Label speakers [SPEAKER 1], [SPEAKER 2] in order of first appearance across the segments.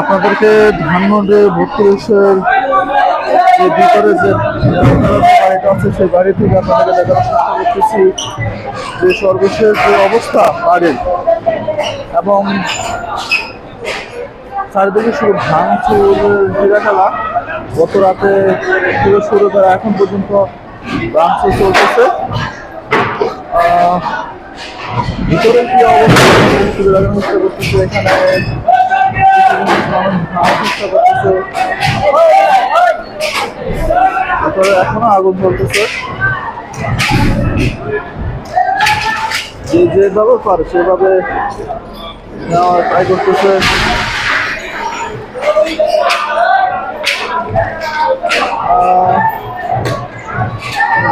[SPEAKER 1] আপনাদেরকে ধানমন্ডি বত্রিশের যে ভিতরে যে বাড়িটা আছে, সেই বাড়ি থেকে আপনাদেরকে দেখানোর চেষ্টা করতেছি যে সর্বশেষ যে অবস্থা বাড়ির এবং চারিদিকে শুধু ভাঙচুর ঘিরে খেলা গত রাতে থেকে শুরু করে এখন পর্যন্ত ভাঙচুর চলতেছে। ভিতরে কি অবস্থা? শুরু চেষ্টা করতেছে। এখানে ভিতরে এখনও আগুন চলতেছে যে যেভাবে পারে সেভাবে নেওয়ার ট্রাই করতেছে।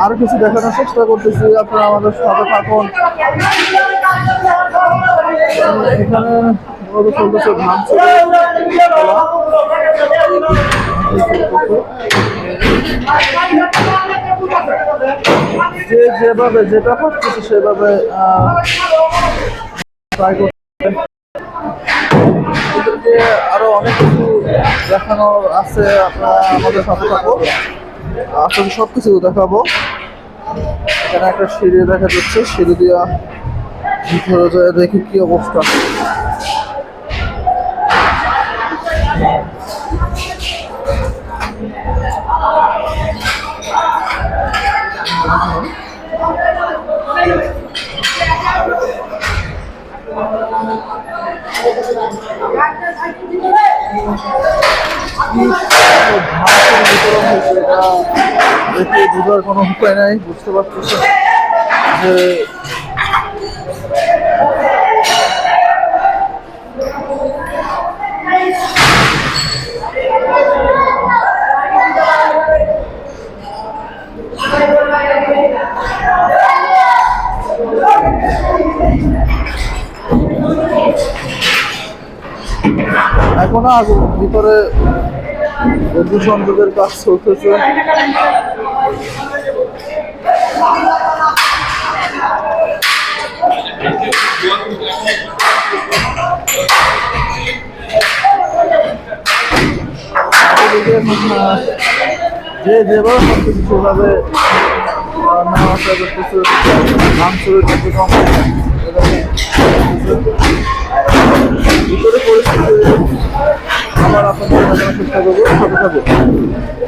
[SPEAKER 1] আরও কিছু দেখানোর চেষ্টা করতেছি, আপনারা আমাদের সাথে থাকুন। এখানে চলতেছে ধান যে যেভাবে, যেটা হচ্ছে সেভাবে ট্রাই করতে আরও অনেক কিছু দেখানোর আছে, আপনারা আমাদের সাথে থাকুন আসলে সব কিছু দেখাবো। এখানে একটা সিঁড়ি দেখা যাচ্ছে, সিঁড়ি দিয়া ভিতরে দেখি কি অবস্থা। বিতরণ কোনো উপায় নাই বুঝতে পারতেছি? যে এখনও আগুন ভিতরে অগ্নিসংযোগের কাজ চলতেছে। যে যেভাবে ভাঙচুরের কার্যক্রম ভিতরে পরিস্থিতি আবার ভালো দেখানোর